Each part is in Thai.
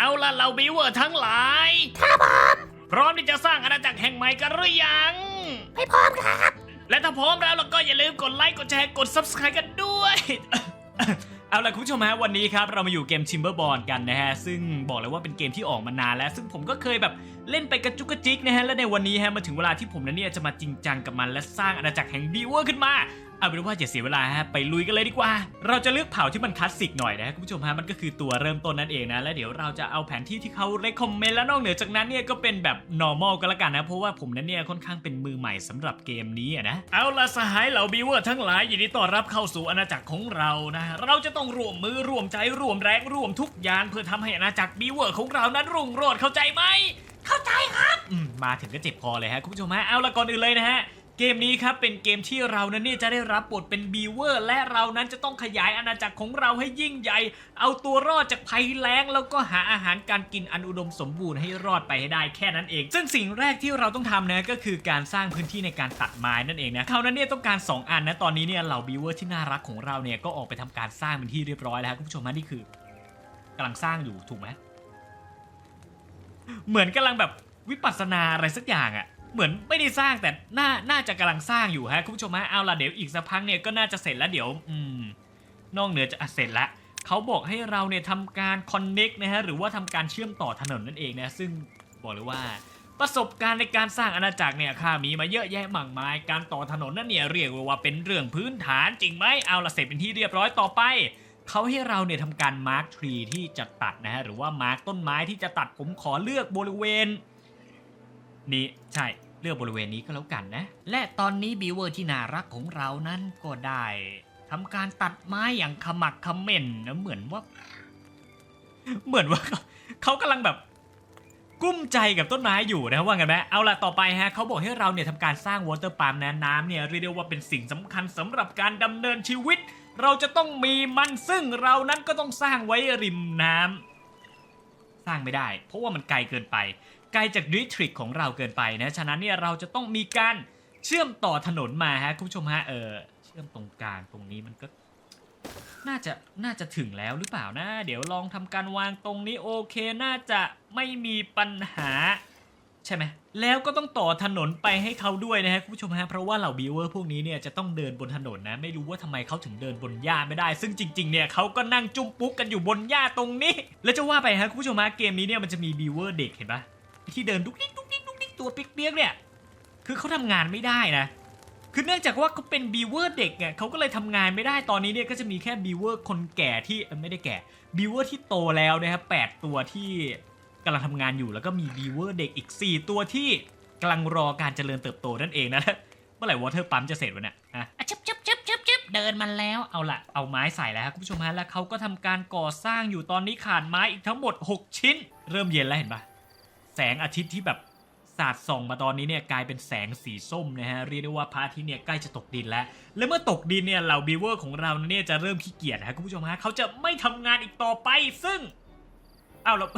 เอาละเราบิวเวอร์ทั้งหลายครับพร้อมที่จะสร้างอาณาจักรแห่งใหม่กันหรือยัง ไม่พร้อมครับ และถ้าพร้อมแล้วเราก็อย่าลืมกดไลค์กดแชร์กด subscribe กันด้วย เอาล่ะคุณผู้ชมฮะวันนี้ครับ เรามาอยู่เกม Timberborn กันนะฮะ ซึ่งบอกเลยว่าเป็นเกมที่ออกมานานแล้ว ซึ่งผมก็เคยแบบเล่นไปกระจุกกระจิกนะฮะ และในวันนี้ฮะมาถึงเวลาที่ผมนั้นเนี่ยจะมาจริงจังกับมันและสร้างอาณาจักรแห่งบีเวอร์ขึ้นมา เอาเป็นว่าอย่าเสียเวลาฮะไปลุยกันเลยดีกว่า เราจะเลือกเผ่าที่มันคลาสสิกหน่อยนะฮะคุณผู้ชมฮะมันก็คือตัวเริ่มต้นนั่นเองนะและเดี๋ยวเราจะเอาแผนที่ที่เขา recommend และนอกเหนือจากนั้นเนี่ยก็เป็นแบบ normal ก็แล้วกันนะเพราะว่าผมนั้นเนี่ยค่อนข้างเป็นมือใหม่สำหรับเกมนี้นะเอาละสหายเหล่าบีเวอร์ทั้งหลายยินดีต้อนรับเข้าสู่อาณาจักรของเรานะเราจะต้องร่วมมือร่วมใจร่วมแรงร่วมทุกอย่างเพื่อทำให้อาณาจักรบีเวอร์ของเรานั้นรุ่งโรจน์เข้าใจไหมเข้าใจครับมมาถึงก็เจ็บคอเลยฮะคุณผู้ชมฮะเอาละก่อนอื่นเลยนะฮะ เกมนี้ครับเป็นเกมที่เรานั้นเนี่ยจะได้รับบทเป็นบีเวอร์ และเรานั้นจะต้องขยายอาณาจักรของเราให้ยิ่งใหญ่ เอาตัวรอดจากภัยแล้ง แล้วก็หาอาหารการกินอันอุดมสมบูรณ์ให้รอดไปให้ได้แค่นั้นเอง ซึ่งสิ่งแรกที่เราต้องทำนะก็คือการสร้างพื้นที่ในการตัดไม้นั่นเองนะเขานั้นเนี่ยต้องการ 2 อันนะตอนนี้เนี่ยเหล่าบีเวอร์ที่น่ารักของเราเนี่ยก็ออกไปทำการสร้างเป็นที่เรียบร้อยแล้วครับคุณผู้ชมฮะนี่คือกำลังสร้างอยู่ถูกไหมเหมือนกำลังแบบวิปัสสนาอะไรสักอย่างอะ่ะ เหมือนไม่ได้สร้างแต่น่าน่าจะกำลังสร้างอยู่ฮะคุณผู้ชมฮะเอาล่ะเดี๋ยวอีกสักพักเนี่ยก็น่าจะเสร็จแล้วเดี๋ยวอืมนอกเหนือจะเสร็จล้วเขาบอกให้เราเนี่ยทำการคอนเน็กนะฮะหรือว่าทำการเชื่อมต่อถนนนั่นเองนะซึ่งบอกเลยว่าประสบการณ์ในการสร้างอาณาจักรเนี่ยข้ามีมาเยอะแยะมากมาย การต่อถนนนั่นเนี่ยเรียกว่าเป็นเรื่องพื้นฐานจริงไหมเอาละเสร็จเป็นที่เรียบร้อยต่อไปเขาให้เราเนี่ยทำการมาร์กทรีที่จะตัดนะฮะหรือว่ามาร์กต้นไม้ที่จะตัดผมขอเลือกบริเวณ นี้ใช่เลือกบริเวณนี้ก็แล้วกันนะ และตอนนี้บีเวอร์ที่น่ารักของเรานั้นก็ได้ทำการตัดไม้อย่างขมักขม้นนะเหมือนว่า เหมือนว่าเขากำลังแบบกุ้มใจกับต้นไม้อยู่นะว่าไงไหมเอาละต่อไปฮะเขาบอกให้เราเนี่ยทำการสร้างวอเตอร์ปาล์มนะน้ำเนี่ยเรียกได้ว่าเป็นสิ่งสำคัญสำหรับการดำเนินชีวิต เราจะต้องมีมันซึ่งเรานั้นก็ต้องสร้างไว้ริมน้ำสร้างไม่ได้ เพราะว่ามันไกลเกินไป ไกลจากดิสทริกของเราเกินไปนะ ฉะนั้นเนี่ยเราจะต้องมีการเชื่อมต่อถนนมาฮะคุณผู้ชมฮะเออเชื่อมตรงกลางตรงนี้มันก็ น่าจะน่าจะถึงแล้วหรือเปล่านะ เดี๋ยวลองทำการวางตรงนี้โอเคน่าจะไม่มีปัญหาใช่ไหมแล้วก็ต้องต่อถนนไปให้เขาด้วยนะฮะคุณผู้ชมฮะเพราะว่าเหล่าบิวเวอร์พวกนี้เนี่ยจะต้องเดินบนถนนนะ ไม่รู้ว่าทำไมเขาถึงเดินบนหญ้าไม่ได้ ซึ่งจริงๆเนี่ยเขาก็นั่งจุ้มปุ๊กกันอยู่บนหญ้าตรงนี้ แล้วจะว่าไปฮะคุณผู้ชมฮะเกมนี้เนี่ยมันจะมีบิวเวอร์เด็กเห็นปะ ที่เดินดุกดิกดุกดิกดุกดิกตัวเปียกๆเนี่ยคือเขาทำงานไม่ได้นะ คือเนื่องจากว่าเขาเป็นบีเวอร์เด็กเนี่ยเขาก็เลยทำงานไม่ได้ตอนนี้เนี่ยก็จะมีแค่บีเวอร์คนแก่ที่ไม่ได้แก่บีเวอร์ที่โตแล้วนะครับแปดตัวที่กำลังทำงานอยู่แล้วก็มีบีเวอร์เด็กอีก 4 ตัวที่กำลังรอการเจริญเติบโตนั่นเองนะเมื่อไหร่วอเตอร์ปั๊มจะเสร็จวะเนี่ยอะชึบชึบชึบชึบชึบเดินมาแล้วเอาละเอาไม้ใส่แล้วครับคุณผู้ชมฮะแล้วเขาก็ทำการก่อสร้างอยู่ตอนนี้ขาดไม้อีกทั้งหมด 6 ชิ้น เริ่มเย็นแล้วเห็นปะ แสงอาทิตย์ที่แบบสาดส่องมาตอนนี้เนี่ยกลายเป็นแสงสีส้มนะฮะเรียกได้ว่าพระอาทิตย์เนี่ยใกล้จะตกดินแล้ว และเมื่อตกดินเนี่ยเหล่าบีเวอร์ของเราเนี่ยจะเริ่มขี้เกียจนะคุณผู้ชมฮะเขาจะไม่ทำงานอีกต่อไปซึ่งเอาแล้ว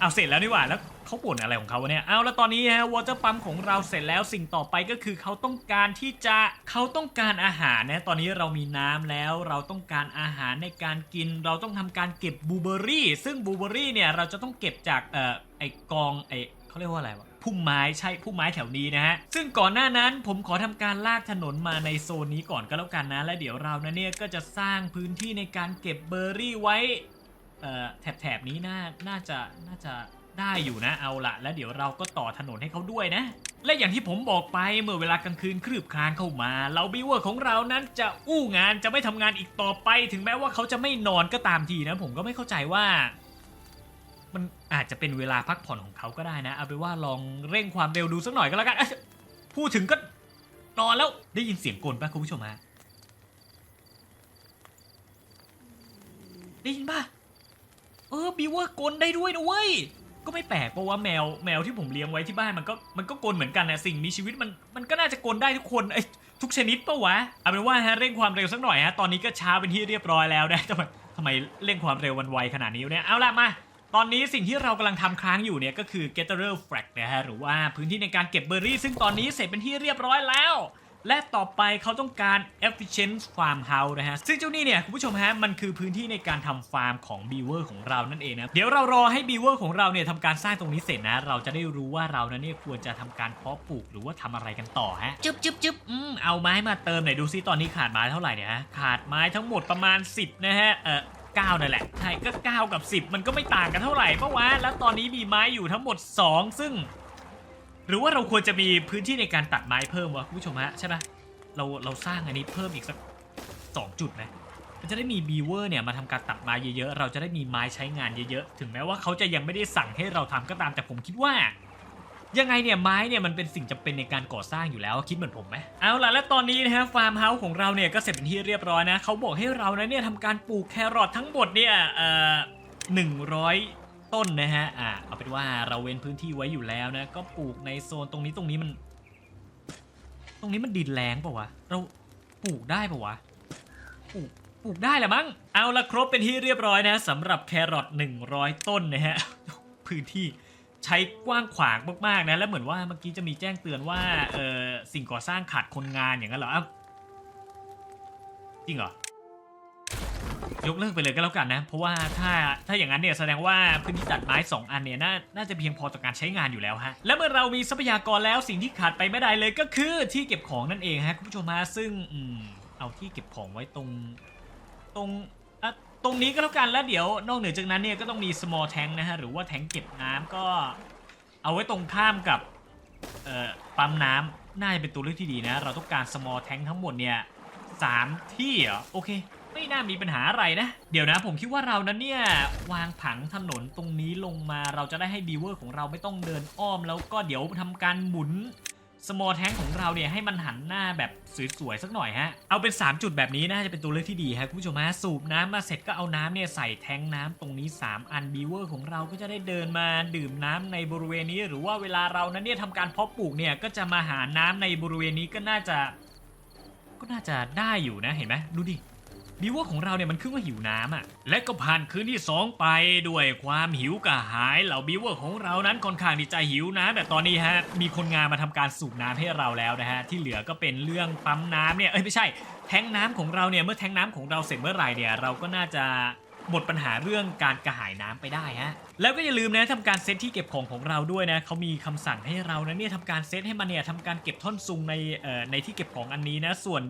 เอาเสร็จแล้วนี่หว่าแล้วเขาบ่นอะไรของเขาเนี่ยเอาแล้วตอนนี้ฮะวอเตอร์ปั๊มของเราเสร็จแล้วสิ่งต่อไปก็คือเขาต้องการที่จะเขาต้องการอาหารนะตอนนี้เรามีน้ำแล้ว เราต้องการอาหารในการกิน เราต้องทำการเก็บบูเบอร์รี่ซึ่งบูเบอร์รี่เนี่ยเราจะต้องเก็บจากเอ่อ ไอกองไอเขาเรียกว่าอะไรวะพุ่มไม้ใช่พุ่มไม้แถวนี้นะฮะ ซึ่งก่อนหน้านั้นผมขอทำการลากถนนมาในโซนนี้ก่อนก็แล้วกันนะ และเดี๋ยวเรานะเนี่ยก็จะสร้างพื้นที่ในการเก็บเบอร์รี่ไว้เอ่อแถบนี้น่าน่าจะน่าจะได้อยู่นะเอาละแล้วเดี๋ยวเราก็ต่อถนนให้เขาด้วยนะ และอย่างที่ผมบอกไปเมื่อเวลากลางคืนคลืบคลานเข้ามาเราบิวเวอร์ของเรานั้นจะอู้งานจะไม่ทำงานอีกต่อไป ถึงแม้ว่าเขาจะไม่นอนก็ตามทีนะ ผมก็ไม่เข้าใจว่า มันอาจจะเป็นเวลาพักผ่อนของเขาก็ได้นะ เอาเป็นว่าลองเร่งความเร็วดูสักหน่อยก็แล้วกันเอ้ยพูดถึงก็นอนแล้วได้ยินเสียงกลป่ะคุณผู้ชมฮะได้ยินป่ะเออบีเวอร์กลได้ด้วยนะเว้ยก็ไม่แปลกเพราะว่าแมวแมวที่ผมเลี้ยงไว้ที่บ้านมันก็มันก็กลเหมือนกันนะสิ่งมีชีวิตมันมันก็น่าจะกลได้ทุกคนไอ้ยทุกชนิดปะวะเอาเป็นว่าฮะเร่งความเร็วสักหน่อยฮะตอนนี้ก็ช้าเป็นที่เรียบร้อยแล้วนะทำไมทำไมเร่งความเร็ววันไวขนาดนี้เนี่ยเอาละมา ตอนนี้สิ่งที่เรากำลังทำค้างอยู่เนี่ยก็คือ Gatherer Flag นะฮะหรือว่าพื้นที่ในการเก็บเบอร์รี่ ซึ่งตอนนี้เสร็จเป็นที่เรียบร้อยแล้ว และต่อไปเขาต้องการ efficient farm house นะฮะ ซึ่งเจ้านี่เนี่ยคุณผู้ชมฮะมันคือพื้นที่ในการทำฟาร์มของ beaver ของเรานั่นเองนะเดี๋ยวเรารอให้ beaver ของเราเนี่ยทำการสร้างตรงนี้เสร็จนะ เราจะได้รู้ว่าเรานั้นเนี่ยควรจะทำการเพาะปลูกหรือว่าทำอะไรกันต่อฮะจึ๊บจึ๊บจึ๊บอืมเอาไม้มาเติมหน่อยดูซิตอนนี้ขาดไม้เท่าไหร่เนี่ยฮะขาดไม้ทั้งหมดประมาณ 10 นะฮะเออ 9นั่นแหละ ใช่ ก็ 9 กับ 10 มันก็ไม่ต่างกันเท่าไหร่เพราะว่าแล้วตอนนี้มีไม้อยู่ทั้งหมด 2 ซึ่ง หรือว่าเราควรจะมีพื้นที่ในการตัดไม้เพิ่มวะคุณผู้ชมฮะ ใช่ปะเราเราสร้างอันนี้เพิ่มอีกสักสองจุดไหมมันจะได้มีบีเวอร์เนี่ยมาทำการตัดไม้เยอะๆ เราจะได้มีไม้ใช้งานเยอะๆ ถึงแม้ว่าเขาจะยังไม่ได้สั่งให้เราทำก็ตาม แต่ผมคิดว่า ยังไงเนี่ยไม้เนี่ยมันเป็นสิ่งจำเป็นในการก่อสร้างอยู่แล้วคิดเหมือนผมไหมเอาล่ะและตอนนี้นะฮะฟาร์มเฮาส์ของเราเนี่ยก็เสร็จเป็นที่เรียบร้อยนะเขาบอกให้เรานะเนี่ยทำการปลูกแครอททั้งหมดเนี่ยเอ่อหนึ่งร้อยต้นนะฮะอ่าเอาเป็นว่าเราเว้นพื้นที่ไว้อยู่แล้วนะก็ปลูกในโซนตรงนี้ตรงนี้มัน ตรงนี้มันดินแรงปล่าวะเราปลูกได้ปล่าวะปลูกปลูกได้แหละมั้งเอาละครบเป็นที่เรียบร้อยนะสำหรับแครอท100 ต้นนะฮะพื้นที่ ใช้กว้างขวางมากๆนะแล้วเหมือนว่าเมื่อกี้จะมีแจ้งเตือนว่าเออสิ่งก่อสร้างขาดคนงานอย่างนั้นเหรออ้าวจริงเหรอยกเลิกไปเลยก็แล้วกันนะ เพราะว่าถ้าถ้าอย่างนั้นเนี่ยแสดงว่าพื้นที่ตัดไม้ 2 อันเนี่ยนาน่าจะเพียงพอต่อการใช้งานอยู่แล้วฮะ และเมื่อเรามีทรัพยากรแล้วสิ่งที่ขาดไปไม่ได้เลยก็คือที่เก็บของนั่นเองฮะคุณผู้ชมฮะซึ่งอเอาที่เก็บของไว้ตรงตรง ตรงนี้ก็แล้วกันแล้วเดี๋ยวนอกเหนือจากนั้นเนี่ยก็ต้องมี small tank นะฮะ หรือว่าแทงเก็บน้ำก็เอาไว้ตรงข้ามกับเอ่อปั๊มน้ำน่าจะเป็นตัวเลือกที่ดีนะ เราต้องการ small tank ทั้งหมดเนี่ยสามที่เหรอโอเค ไม่น่ามีปัญหาอะไรนะ เดี๋ยวนะผมคิดว่าเรานั้นเนี่ยวางผังถนนตรงนี้ลงมาเราจะได้ให้บีเวอร์ของเราไม่ต้องเดินอ้อม แล้วก็เดี๋ยวทำการหมุน สมอลแทงของเราเนี่ยให้มันหันหน้าแบบสวยๆสักหน่อยฮะ เอาเป็น 3 จุดแบบนี้น่าจะเป็นตัวเลือกที่ดีฮะคุณผู้ชมฮะสูบน้ำมาเสร็จก็เอาน้ำเนี่ยใส่แทงน้ำตรงนี้ 3 อันบีเวอร์ของเราก็จะได้เดินมาดื่มน้ำในบริเวณนี้ หรือว่าเวลาเรานั้นเนี่ยทำการเพาะปลูกเนี่ยก็จะมาหาน้ำในบริเวณนี้ก็น่าจะ ก็น่าจะได้อยู่นะเห็นไหมดูดิ บิวว่าของเราเนี่ยมันขึ้นว่าหิวน้ำอะและก็ผ่านคืนที่ 2 ไปด้วยความหิวกระหายเหล่าบิวเวอร์ของเรานั้นค่อนข้างที่จะหิวน้ำแต่ตอนนี้ฮะมีคนงานมาทำการสูบน้ำให้เราแล้วนะฮะที่เหลือก็เป็นเรื่องปั๊มน้ำเนี่ยเอ้ยไม่ใช่ แทงน้ำของเราเนี่ยเมื่อแทงน้ำของเราเสร็จเมื่อไหร่เนี่ยเราก็น่าจะหมดปัญหาเรื่องการกระหายน้ำไปได้ฮะ แล้วก็อย่าลืมนะทำการเซตที่เก็บของของเราด้วยนะเขามีคำสั่งให้เรานะเนี่ยทำการเซตให้มันเนี่ยทำการเก็บท่อนซุงในเอ่อในที่เก็บของอันนี้นะ ส่วน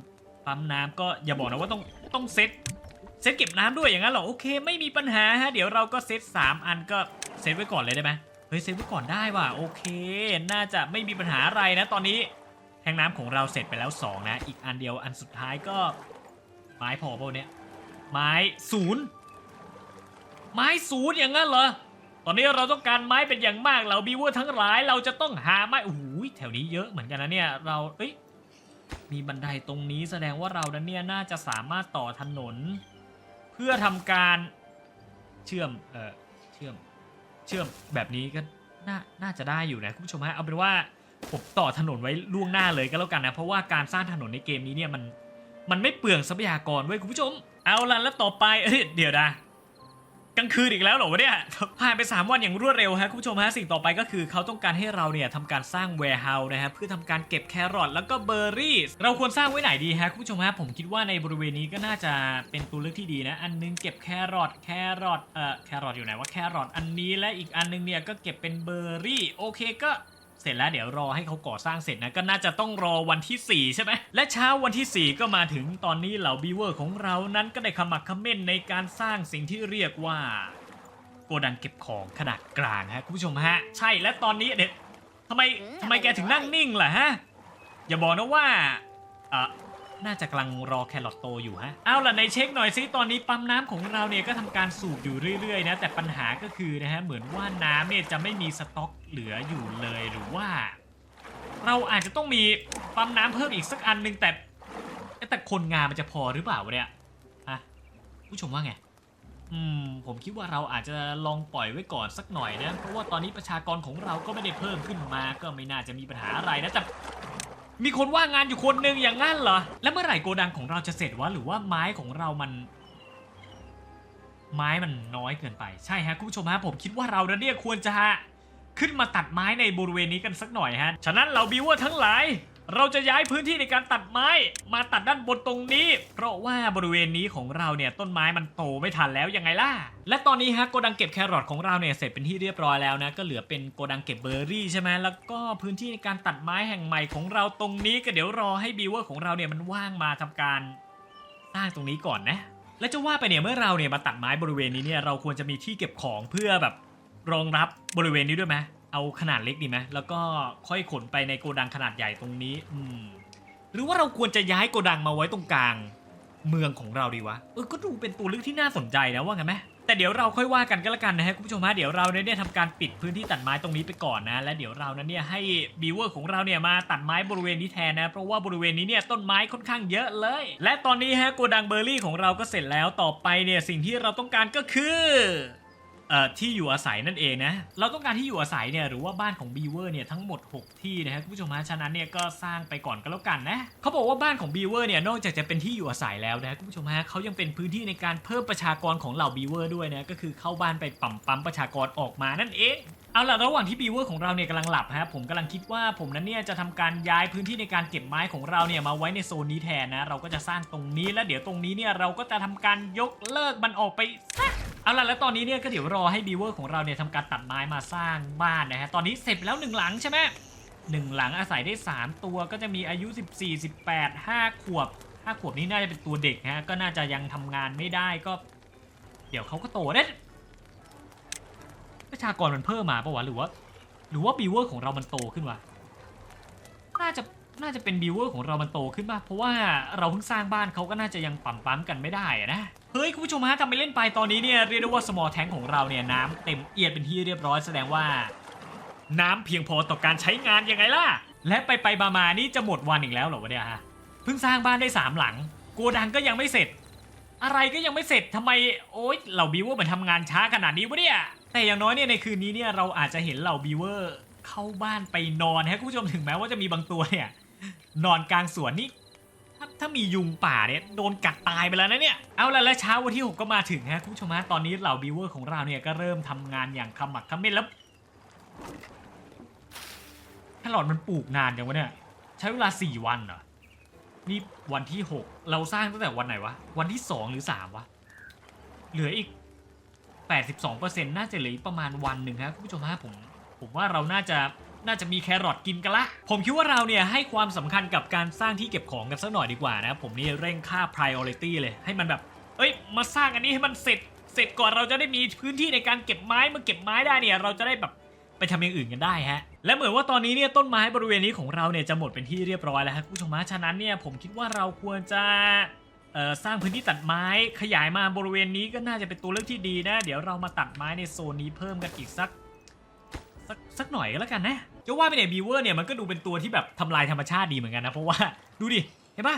ปั๊มน้ำก็อย่าบอกนะว่าต้อง ต้องเซตเซตเก็บน้ำด้วยอย่างนั้นเหรอโอเค ไม่มีปัญหาฮะเดี๋ยวเราก็เซต3 อันก็เซตไว้ก่อนเลยได้ไหมเฮ้ยเซตไว้ก่อนได้ว่ะโอเค น่าจะไม่มีปัญหาอะไรนะ ตอนนี้แทงน้ำของเราเสร็จไปแล้ว 2 นะ อีกอันเดียวอันสุดท้ายก็ ไม้พอเปล่าเนี่ยไม้ศูนย์ไม้ศูนย์อย่างนั้นเหรอตอนนี้เราต้องการไม้เป็นอย่างมากเราบีเวอร์ทั้งหลายเราจะต้องหาไม้โอ้โหแถวนี้เยอะเหมือนกันนะเนี่ยเราเอ้ย มีบันไดตรงนี้แสดงว่าเรานั้นเนี่ยน่าจะสามารถต่อถนน เพื่อทำการเชื่อมเออเชื่อมเชื่อมแบบนี้ก็น่าน่าจะได้อยู่นะคุณผู้ชมฮะเอาเป็นว่าผมต่อถนนไว้ล่วงหน้าเลยก็แล้วกันนะเพราะว่าการสร้างถนนในเกมนี้เนี่ยมันมันไม่เปลืองทรัพยากรเว้ยคุณผู้ชม เอาละแล้วต่อไปเอเดี๋ยวนะ กลางคืนอีกแล้วเหรอวะเนี่ยผ่านไป 3 วันอย่างรวดเร็วฮะคุณผู้ชมฮะสิ่งต่อไปก็คือเขาต้องการให้เราเนี่ยทำการสร้างแวร์เฮาส์นะฮะเพื่อทำการเก็บแครอทแล้วก็เบอร์รี่เราควรสร้างไว้ไหนดีฮะคุณผู้ชมฮะผมคิดว่าในบริเวณนี้ก็น่าจะเป็นตัวเลือกที่ดีนะ อันนึงเก็บแครอทแครอทเอ่อแครอทอยู่ไหนว่าแครอทอันนี้และอีกอันนึงเนี่ยก็เก็บเป็นเบอร์รี่โอเคก็ เสร็จแล้วเดี๋ยวรอให้เขาก่อสร้างเสร็จนะก็น่าจะต้องรอวันที่ 4 ใช่ไหมและเช้าวันที่ 4 ก็มาถึงตอนนี้เหล่าบีเวอร์ของเรานั้นก็ได้ขมักเขม้นในการสร้างสิ่งที่เรียกว่า โกดังเก็บของขนาดกลางฮะคุณผู้ชมฮะ ใช่และตอนนี้เด็ดทำไมทำไมแกถึงนั่งนิ่งล่ะฮะอย่าบอกนะว่าเอ่อ น่าจะกำลังรอแครอทโตอยู่ฮะ เอาล่ะในเช็คหน่อยซิตอนนี้ปั๊มน้ำของเราเนี่ยก็ทำการสูบอยู่เรื่อยๆนะแต่ปัญหาก็คือนะฮะเหมือนว่าน้ำเนี่ยจะไม่มีสต็อกเหลืออยู่เลยหรือว่า เราอาจจะต้องมีปั๊มน้ำเพิ่มอีกสักอันหนึงแต่แต่คนงานมันจะพอหรือเปล่าเนี่ยฮะผู้ชมว่าไงอืมผมคิดว่าเราอาจจะลองปล่อยไว้ก่อนสักหน่อยนะเพราะว่าตอนนี้ประชากรของเราก็ไม่ได้เพิ่มขึ้นมาก็ไม่น่าจะมีปัญหาอะไรนะแต่ มีคนว่างงานอยู่คนหนึ่งอย่างงั้นเหรอ แล้วเมื่อไหร่โกดังของเราจะเสร็จวะหรือว่าไม้ของเรามัน ไม้มันน้อยเกินไป ใช่ฮะคุณผู้ชมฮะผมคิดว่าเราเนี่ยควรจะขึ้นมาตัดไม้ในบริเวณนี้กันสักหน่อยฮะ ฉะนั้นเราบิวเวอร์ทั้งหลาย เราจะย้ายพื้นที่ในการตัดไม้ มาตัดด้านบนตรงนี้ เพราะว่าบริเวณนี้ของเราเนี่ยต้นไม้มันโตไม่ทันแล้วยังไงล่ะ และตอนนี้ฮะโกดังเก็บแครอทของเราเนี่ยเสร็จเป็นที่เรียบร้อยแล้วนะก็เหลือเป็นโกดังเก็บเบอร์รี่ใช่ไหมแล้วก็พื้นที่ในการตัดไม้แห่งใหม่ของเราตรงนี้ก็เดี๋ยวรอให้บีเวอร์ของเราเนี่ยมันว่างมาทำการสร้างตรงนี้ก่อนนะ และจะว่าไปเนี่ยเมื่อเราเนี่ยมาตัดไม้บริเวณนี้เนี่ยเราควรจะมีที่เก็บของเพื่อแบบรองรับบริเวณนี้ด้วยไหม เอาขนาดเล็กดีไหมแล้วก็ค่อยขนไปในโกดังขนาดใหญ่ตรงนี้ อืม หรือว่าเราควรจะย้ายโกดังมาไว้ตรงกลาง เมืองของเราดีวะ เออ ก็ดูเป็นตัวเลือกที่น่าสนใจนะว่าไงไหมแต่เดี๋ยวเราค่อยว่ากันก็แล้วกันนะฮะคุณผู้ชมฮะเดี๋ยวเราเนี่ยทำการปิดพื้นที่ตัดไม้ตรงนี้ไปก่อนนะ และเดี๋ยวเรานั้นเนี่ยให้บีเวอร์ของเราเนี่ยมาตัดไม้บริเวณนี้แทนนะ เพราะว่าบริเวณนี้เนี่ยต้นไม้ค่อนข้างเยอะเลย และตอนนี้ฮะโกดังเบอร์รี่ของเราก็เสร็จแล้วต่อไปเนี่ยสิ่งที่เราต้องการก็คือเอ่อ ที่อยู่อาศัยนั่นเองนะ เราต้องการที่อยู่อาศัยเนี่ยหรือว่าบ้านของบีเวอร์เนี่ยทั้งหมด 6 ที่นะครับคุณผู้ชมฮะฉะนั้นเนี่ยก็สร้างไปก่อนก็แล้วกันนะเขาบอกว่าบ้านของบีเวอร์เนี่ยนอกจากจะเป็นที่อยู่อาศัยแล้วนะคุณผู้ชมฮะเขายังเป็นพื้นที่ในการเพิ่มประชากรของเหล่าบีเวอร์ด้วยนะก็คือเข้าบ้านไปปั๊มปั๊มประชากรออกมานั่นเองเอาล่ะระหว่างที่บีเวอร์ของเราเนี่ยกำลังหลับฮะผมกำลังคิดว่าผมนั้นเนี่ยจะทำการย้ายพื้นที่ในการเก็บไม้ของเราเนี่ยมาไว้ในโซนนี้แทนนะ เราก็จะสร้างตรงนี้แล้วเดี๋ยวตรงนี้เนี่ยเราก็จะทำการยกเลิกมันออกไปซะ เอาล่ะแล้วตอนนี้เนี่ยก็เดี๋ยวรอให้บีเวอร์ของเราเนี่ยทำการตัดไม้มาสร้างบ้านนะฮะตอนนี้เสร็จแล้วหนึ่งหลังใช่ไหมหนึ่งหลังอาศัยได้ 3 ตัวก็จะมีอายุ 14 18 5 ขวบ 5 ขวบนี้น่าจะเป็นตัวเด็กฮะก็น่าจะยังทำงานไม่ได้ก็ เดี๋ยวเขาก็โตได้ประชากรมันเพิ่มมาปะวะหรือว่า หรือว่าบีเวอร์ของเรามันโตขึ้นวะน่าจะน่าจะเป็นบีเวอร์ของเรามันโตขึ้นป่ะเพราะว่าเราเพิ่งสร้างบ้านเขาก็น่าจะยังปั๊มปั๊มกันไม่ได้อะนะ เฮ้ยคุณผู้ชมฮะทำไปเล่นไปตอนนี้เนี่ยเรียกได้ว่าสมอลแทงของเราเนี่ยน้ำเต็มเอียดเป็นที่เรียบร้อยแสดงว่า น้ำเพียงพอต่อการใช้งานยังไงล่ะ และไปไปมามานี่จะหมดวันอีกแล้วเหรอวะเนี่ยฮะเพิ่งสร้างบ้านได้สามหลังโกดังก็ยังไม่เสร็จ อะไรก็ยังไม่เสร็จทำไมโอ๊ยเหล่าบีเวอร์มันทำงานช้าขนาดนี้วะเนี่ยแต่อย่างน้อยเนี่ยในคืนนี้เนี่ยเราอาจจะเห็นเหล่าบีเวอร์เข้าบ้านไปนอนฮะคุณผู้ชมถึงแม้ว่าจะมีบางตัวเนี่ยนอนกลางสวนนี่ ถ้ามียุงป่าเนี่ยโดนกัดตายไปแล้วนะเนี่ย เอาละและเช้าวันที่ 6 ก็มาถึงฮะคุณผู้ชมฮะตอนนี้เหล่าบีเวอร์ของเราเนี่ยก็เริ่มทำงานอย่างขมักเขม้นแล้วแครอทมันปลูกนานจังวะเนี่ยใช้เวลา 4 วันเหรอ นี่วันที่ 6 เราสร้างตั้งแต่วันไหนวะ วันที่ 2 หรือ 3 วะ เหลืออีก 82%น่าจะเหลืออีกประมาณวันหนึ่งครับคุณผู้ชมฮะผม ผมว่าเราน่าจะ น่าจะมีแครอทกินกันละ ผมคิดว่าเราเนี่ยให้ความสำคัญกับการสร้างที่เก็บของกันสักหน่อยดีกว่านะผมนี่เร่งค่า priority เลย ให้มันแบบ เอ้ย มาสร้างอันนี้ให้มันเสร็จ เสร็จก่อนเราจะได้มีพื้นที่ในการเก็บไม้มื่อเก็บไม้ได้เนี่ย เราจะได้แบบไปทำอย่างอื่นกันได้ฮะ และเหมือนว่าตอนนี้เนี่ยต้นไม้บริเวณนี้ของเราเนี่ยจะหมดเป็นที่เรียบร้อยแล้วครับคุณผู้ชมฮะฉะนั้นเนี่ยผมคิดว่าเราควรจะสร้างพื้นที่ตัดไม้ขยายมาบริเวณนี้ก็น่าจะเป็นตัวเลือกที่ดีนะ เดี๋ยวเรามาตัดไม้ในโซนนี้เพิ่มกันอีกสัก สักสักหน่อยก็แล้วกันนะจะว่าไปเนี่ยบีเวอร์เนี่ยมันก็ดูเป็นตัวที่แบบทำลายธรรมชาติดีเหมือนกันนะ เพราะว่าดูดิ เห็นปะ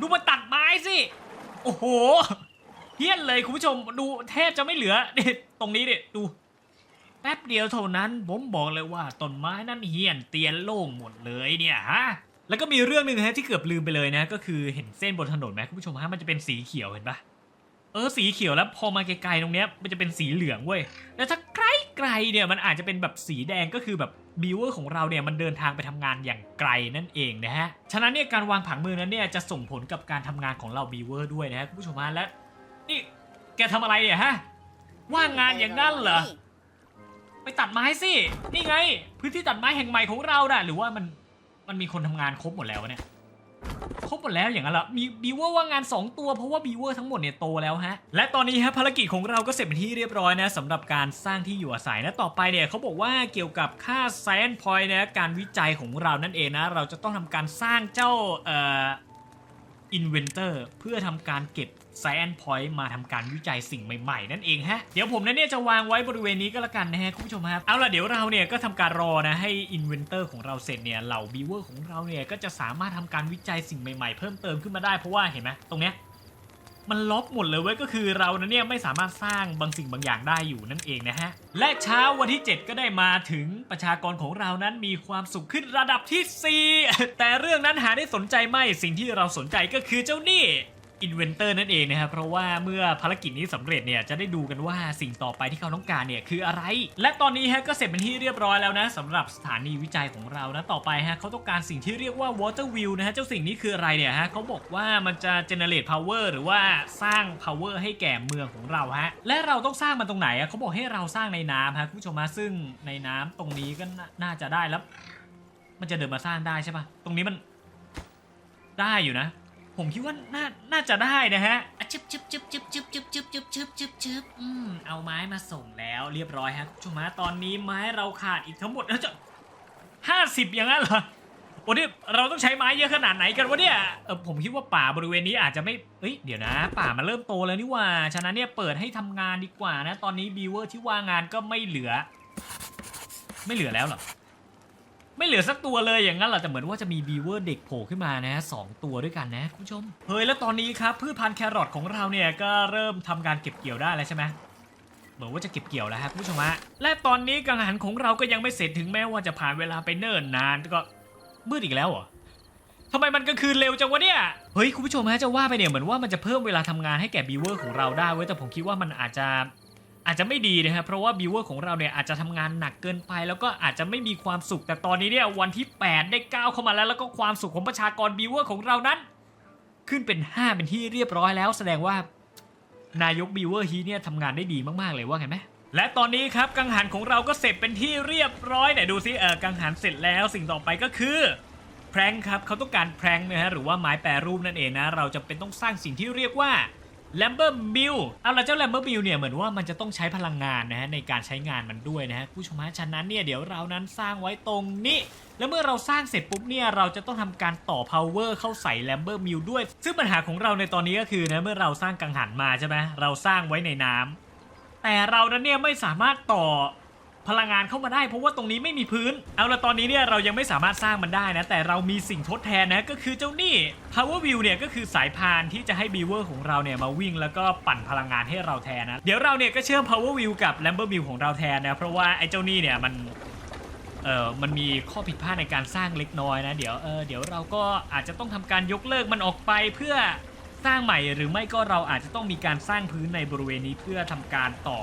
ดูมันตัดไม้สิ โอ้โหเฮี้ยนเลยคุณผู้ชมดูแทบจะไม่เหลือนี่ตรงนี้ดิดู แป๊บเดียวเท่านั้นผมบอกเลยว่าต้นไม้นั้นเฮี้ยนเตียนโล่งหมดเลยเนี่ยฮะแล้วก็มีเรื่องหนึ่งฮะที่เกือบลืมไปเลยนะ ก็คือเห็นเส้นบนถนนไหมคุณผู้ชมฮะมันจะเป็นสีเขียวเห็นปะเออสีเขียวแล้วพอมาไกลๆตรงเนี้ยมันจะเป็นสีเหลืองเว้ยแล้วถ้าไกล ไกลเนี่ยมันอาจจะเป็นแบบสีแดงก็คือแบบบิวเวอร์ของเราเนี่ยมันเดินทางไปทำงานอย่างไกลนั่นเองนะฮะ ฉะนั้นเนี่ยการวางผังเมืองนั้นเนี่ยจะส่งผลกับการทำงานของเราบิวเวอร์ด้วยนะฮะคุณผู้ชมฮะและนี่แกทำอะไรเนี่ยฮะว่างงานอย่างนั้นเหรอไปตัดไม้สินี่ไง พื้นที่ตัดไม้แห่งใหม่ของเราน่ะหรือว่ามันมันมีคนทำงานครบหมดแล้วเนี่ย ครบหมดแล้วอย่างนั้นเหรอมีบีเวอร์ว่างงาน 2 ตัวเพราะว่าบีเวอร์ทั้งหมดเนี่ยโตแล้วฮะ และตอนนี้ฮะภารกิจของเราก็เสร็จเป็นที่เรียบร้อยนะสำหรับการสร้างที่อยู่อาศัยนะต่อไปเนี่ยเขาบอกว่าเกี่ยวกับค่าแซนพลอยนะการวิจัยของเรานั่นเองนะ เราจะต้องทำการสร้างเจ้าเอ่อ Inventor เพื่อทำการเก็บ Science Point มาทำการวิจัยสิ่งใหม่ๆ นั่นเองฮะ เดี๋ยวผมนั้นเนี่ยจะวางไว้บริเวณนี้ก็แล้วกันนะฮะ คุณผู้ชมครับ เอาล่ะเดี๋ยวเราเนี่ยก็ทำการรอนะให้ Inventor ของเราเสร็จเนี่ยเหล่า Beaver ของเราเนี่ยก็จะสามารถทำการวิจัยสิ่งใหม่ๆ เพิ่มเติมขึ้นมาได้เพราะว่าเห็นไหมตรงเนี้ย มันลบหมดเลยเว้ยก็คือเรานั้นเนี่ยไม่สามารถสร้างบางสิ่งบางอย่างได้อยู่นั่นเองนะฮะ และเช้าวันที่ 7 ก็ได้มาถึงประชากรของเรานั้นมีความสุขขึ้นระดับที่ 4 แต่เรื่องนั้นหาได้สนใจไม่สิ่งที่เราสนใจก็คือเจ้านี่ อินเวนเตอร์นั่นเองนะครับ เพราะว่าเมื่อภารกิจนี้สำเร็จเนี่ยจะได้ดูกันว่าสิ่งต่อไปที่เขาต้องการเนี่ยคืออะไร และตอนนี้ฮะก็เสร็จเป็นที่เรียบร้อยแล้วนะสำหรับสถานีวิจัยของเรานะต่อไปฮะเขาต้องการสิ่งที่เรียกว่า water wheel นะฮะเจ้าสิ่งนี้คืออะไรเนี่ยฮะเขาบอกว่ามันจะ generate power หรือว่าสร้าง power ให้แก่เมืองของเราฮะและเราต้องสร้างมันตรงไหนอะเขาบอกให้เราสร้างในน้ำฮะคุณผู้ชมฮะซึ่งในน้ำตรงนี้ก็น่าน่าจะได้แล้ว มันจะเดินมาสร้างได้ใช่ปะตรงนี้มันได้อยู่นะ ผมคิดว่าน่าน่าจะได้นะฮะชึบชึบชึบชึบชึบชึบชึบชึบชึบชึบชึบอืมเอาไม้มาส่งแล้วเรียบร้อยฮะคุณผู้ชมฮะตอนนี้ไม้เราขาดอีกทั้งหมดแล้วจะห้าสิบอย่างนั้นเหรอโอ้นี่เราต้องใช้ไม้เยอะขนาดไหนกันวะเนี่ยเออผมคิดว่าป่าบริเวณนี้อาจจะไม่เอ้ยเดี๋ยวนะ ป่ามันเริ่มโตแล้วนี่ว่าฉะนั้นเนี่ยเปิดให้ทำงานดีกว่านะ ตอนนี้บีเวอร์ที่ว่างงานก็ไม่เหลือ ไม่เหลือแล้วเหรอ ไม่เหลือสักตัวเลยอย่างนั้นเหรอแต่เหมือนว่าจะมีบีเวอร์เด็กโผล่ขึ้นมานะสองตัวด้วยกันนะคุณผู้ชมเฮ้ยแล้วตอนนี้ครับพืชพันธุ์แครอทของเราเนี่ยก็เริ่มทำการเก็บเกี่ยวได้แล้วใช่ไหมเหมือนว่าจะเก็บเกี่ยวแล้วครับคุณผู้ชมฮะและตอนนี้กังหันของเราก็ยังไม่เสร็จถึงแม้ว่าจะผ่านเวลาไปเนิ่นนานก็มืดอีกแล้วเหรอทำไมมันกลางคืนเร็วจังวะเนี่ย เฮ้ย คุณผู้ชมฮะจะว่าไปเนี่ยเหมือนว่ามันจะเพิ่มเวลาทำงานให้แก่บีเวอร์ของเราได้เว้ยแต่ผมคิดว่ามันอาจจะ อาจจะไม่ดีนะครับเพราะว่าบิวเวอร์ของเราเนี่ยอาจจะทำงานหนักเกินไป แล้วก็อาจจะไม่มีความสุข แต่ตอนนี้เนี่ยวันที่ 8 ได้ก้าวเข้ามาแล้ว แล้วก็ความสุขของประชากรบิวเวอร์ของเรานั้น ขึ้นเป็น 5 เป็นที่เรียบร้อยแล้ว แสดงว่านายกบิวเวอร์ฮีเนี่ยทำงานได้ดีมากๆเลยว่าไงไหมและตอนนี้ครับกังหันของเราก็เสร็จเป็นที่เรียบร้อยไหนดูซิเออกังหันเสร็จแล้วสิ่งต่อไปก็คือแพรงครับเขาต้องการแพรงนะฮะหรือว่าไม้แปรรูปนั่นเองนะ เราจะเป็นต้องสร้างสิ่งที่เรียกว่า แลมเบอร์มิลเอาละเจ้าแลมเบอร์มิลเนี่ยเหมือนว่ามันจะต้องใช้พลังงานนะฮะในการใช้งานมันด้วยนะฮะผู้ชมฮะฉะนั้นเนี่ยเดี๋ยวเรานั้นสร้างไว้ตรงนี้ แล้วเมื่อเราสร้างเสร็จปุ๊บเนี่ยเราจะต้องทำการต่อ power เข้าใส่แลมเบอร์มิลด้วย ซึ่งปัญหาของเราในตอนนี้ก็คือนะเมื่อเราสร้างกังหันมาใช่ไหมเราสร้างไว้ในน้ำแต่เรานั้นเนี่ยไม่สามารถต่อ พลังงานเข้ามาได้เพราะว่าตรงนี้ไม่มีพื้น เอาละตอนนี้เนี่ยเรายังไม่สามารถสร้างมันได้นะ แต่เรามีสิ่งทดแทนนะก็คือเจ้านี่ Power Wheel เนี่ยก็คือสายพานที่จะให้ Beaver ของเราเนี่ยมาวิ่งแล้วก็ปั่นพลังงานให้เราแทนนะเดี๋ยวเราเนี่ยก็เชื่อม Power Wheel กับ Lamber Wheel ของเราแทนนะเพราะว่าไอ้เจ้านี่เนี่ยมันเออมันมีข้อผิดพลาดในการสร้างเล็กน้อยนะ เดี๋ยวเออเดี๋ยวเราก็อาจจะต้องทำการยกเลิกมันออกไปเพื่อสร้างใหม่หรือไม่ก็เราอาจจะต้องมีการสร้างพื้นในบริเวณนี้เพื่อทำการต่อ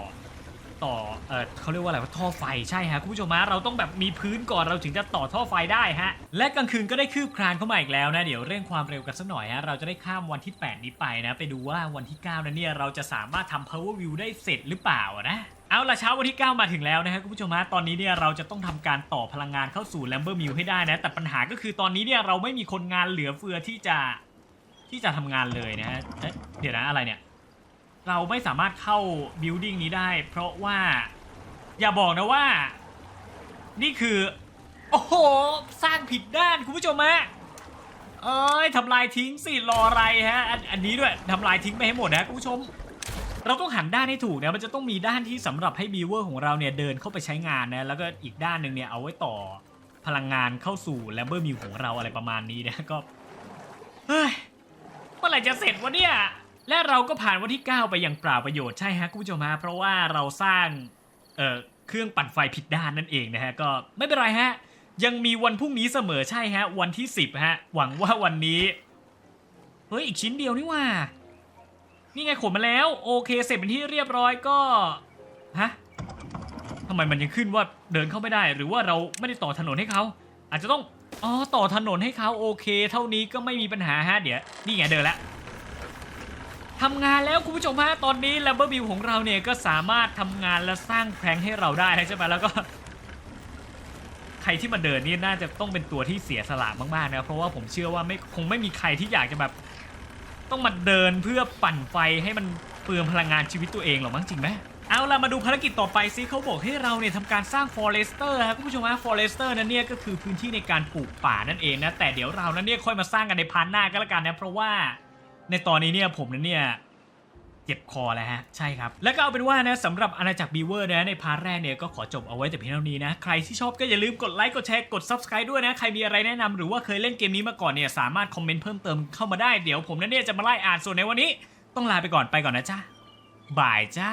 ต่อเออเขาเรียกว่าอะไรว่าท่อไฟใช่ฮะคุณผู้ชมฮะเราต้องแบบมีพื้นก่อนเราถึงจะต่อท่อไฟได้ฮะและกลางคืนก็ได้คืบคลานเข้ามาอีกแล้วนะเดี๋ยวเร่งความเร็วกันสักหน่อยฮะเราจะได้ข้ามวันที่ 8 นี้ไปนะ ไปดูว่าวันที่ 9 นั้นเนี่ยเราจะสามารถทำ power view ได้เสร็จหรือเปล่านะเอาละเช้าวันที่ 9 มาถึงแล้วนะฮะคุณผู้ชมฮะตอนนี้เนี่ยเราจะต้องทำการต่อพลังงานเข้าสู่ Lamber Mill ให้ได้นะ แต่ปัญหาก็คือตอนนี้เนี่ยเราไม่มีคนงานเหลือเฟือที่จะที่จะทำงานเลยนะฮะเอ๊ะเดี๋ยวนะอะไรเนี่ย เราไม่สามารถเข้า building นี้ได้ เพราะว่าอย่าบอกนะว่า นี่คือ โอ้โห สร้างผิดด้านคุณผู้ชมฮะเอ้ยทำลายทิ้งสิรออะไรฮะอันอันนี้ด้วยทำลายทิ้งไปให้หมดนะคุณผู้ชม เราต้องหันด้านให้ถูกนะมันจะต้องมีด้านที่สำหรับให้บีเวอร์ของเราเนี่ยเดินเข้าไปใช้งานนะแล้วก็อีกด้านหนึ่งเนี่ยเอาไว้ต่อพลังงานเข้าสู่แลมเบอร์มิวของเราอะไรประมาณนี้นะก็เฮ้ยเมื่อไหร่จะเสร็จวะเนี่ย และเราก็ผ่านวันที่ 9 ไปอย่างเปล่าประโยชน์ใช่ฮะคุณผู้ชมฮะเพราะว่าเราสร้างเอ่อเครื่องปั่นไฟผิดด้านนั่นเองนะฮะก็ไม่เป็นไรฮะ ยังมีวันพรุ่งนี้เสมอใช่ฮะ วันที่ 10 ฮะ หวังว่าวันนี้ เฮ้ย อีกชิ้นเดียวนี่ว่า นี่ไงขนมาแล้ว โอเค เสร็จเป็นที่เรียบร้อยก็ฮะทำไมมันยังขึ้นว่าเดินเข้าไม่ได้ หรือว่าเราไม่ได้ต่อถนนให้เขาอาจจะต้องอ๋อต่อถนนให้เขาโอเค เท่านี้ก็ไม่มีปัญหาฮะเดี๋ยวนี่ไงเดินแล้ว ทำงานแล้วคุณผู้ชมฮะตอนนี้แลมเบอร์บิวของเราเนี่ยก็สามารถทำงานและสร้างแพรงให้เราได้ใช่ไหมแล้วก็ ใครที่มาเดินนี่น่าจะต้องเป็นตัวที่เสียสละมากๆนะเพราะว่าผมเชื่อว่าไม่คงไม่มีใครที่อยากจะแบบ ต้องมาเดินเพื่อปั่นไฟให้มันเปลืองพลังงานชีวิตตัวเองหรอกมั้งจริงไหมเอาล่ะมาดูภารกิจต่อไปซิเขาบอกให้เราเนี่ยทำการสร้างฟอเรสเตอร์ครับคุณผู้ชมฮะฟอเรสเตอร์นั้นเนี่ยก็คือพื้นที่ในการปลูกป่านั่นเองนะแต่เดี๋ยวเรานั้นเนี่ยค่อยมาสร้างกันในพาร์ทหน้าก็แล้วกันนะเพราะว่า ในตอนนี้เนี่ยผมนั้นเนี่ยเจ็บคอแล้วฮะ ใช่ครับ แล้วก็เอาเป็นว่านะสำหรับอาณาจักรบีเวอร์นะในพาร์ทแรกเนี่ยก็ขอจบเอาไว้แต่เพียงเท่านี้นะ ใครที่ชอบก็อย่าลืมกดไลค์กดแชร์กด Subscribe ด้วยนะ ใครมีอะไรแนะนำหรือว่าเคยเล่นเกมนี้มาก่อนเนี่ยสามารถคอมเมนต์เพิ่มเติมเข้ามาได้เดี๋ยวผมนั้นเนี่ยจะมาไล่อ่านส่วนในวันนี้ ต้องลาไปก่อนไปก่อนนะจ้าบายจ้า